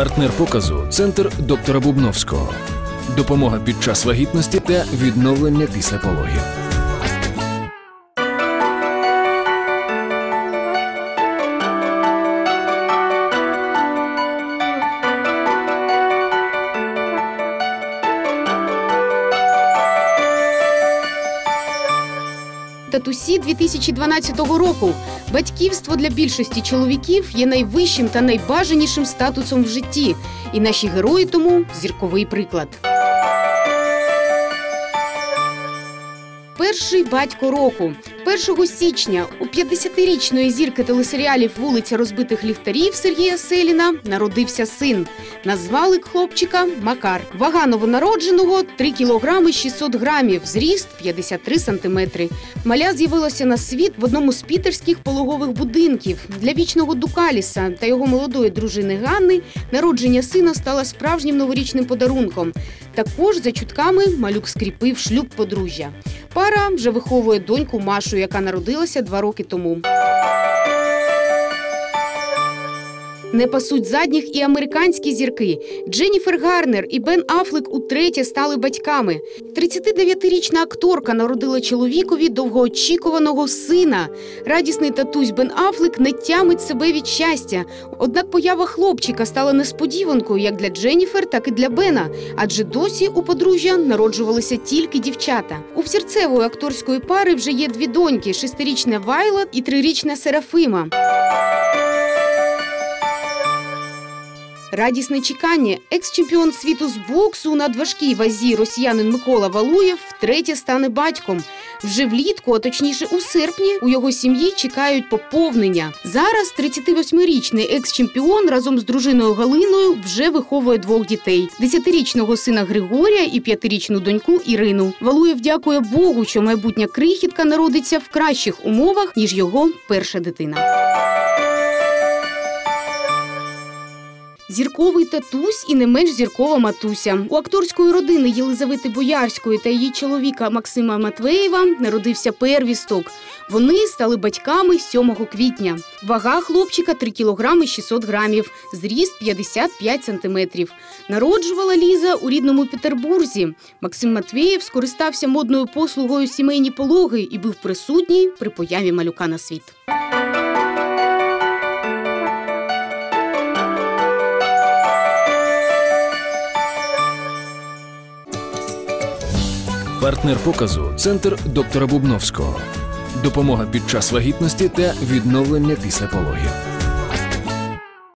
Партнер показу Центр доктора Бубновського. Допомога під час вагітності та відновлення після пологів. Татусі 2012 року. Батьківство для більшості чоловіків є найвищим та найбажанішим статусом в житті, і наші герої тому зірковий приклад. Перший батько року 1 січня у 50-річної зірки телесеріалів Вулиця розбитих ліхтарів Сергія Селіна народився син. Назвали хлопчика Макар. Вага новонародженого 3 кілограми 600 грамів, зріст 53 сантиметри. Маля з'явилася на світ в одному з пітерських пологових будинків. Для вічного Дукаліса та його молодої дружини Ганни народження сина стало справжнім новорічним подарунком. Також за чутками малюк скріпив шлюб подружжя. Пара вже виховує доньку Машу, яка народилася два роки тому. Не пасуть задніх і американські зірки. Дженніфер Гарнер і Бен Афлек утретє стали батьками. 39-річна акторка народила чоловікові довгоочікуваного сина. Радісний татусь Бен Афлек не тямить себе від щастя. Однак поява хлопчика стала несподіванкою як для Дженніфер, так і для Бена, адже досі у подружжя народжувалися тільки дівчата. У всерцевої акторської пари вже є дві доньки: шестирічна Вайла і трирічна Серафима. Радісне чекання. Екс-чемпіон світу з боксу у надважкій вазі росіянин Микола Валуєв втретє стане батьком. Вже влітку, а точніше у серпні, у його сім'ї чекають поповнення. Зараз 38-річний екс-чемпіон разом з дружиною Галиною вже виховує двох дітей: 10-річного сина Григорія і 5-річну доньку Ірину. Валуєв дякує Богу, що майбутня крихітка народиться в кращих умовах ніж його перша дитина. Зірковий татусь і не менш зіркова матуся. У акторської родини Єлизавети Боярської та її чоловіка Максима Матвеєва народився первісток. Вони стали батьками 7 квітня. Вага хлопчика 3 кілограми 600 грамів, зріст 55 сантиметрів. Народжувала Ліза у рідному Петербурзі. Максим Матвеєв скористався модною послугою сімейні пологи і був присутній при появі малюка на світ. Партнер показу Центр доктора Бубновського. Допомога під час вагітності та відновлення після пологів.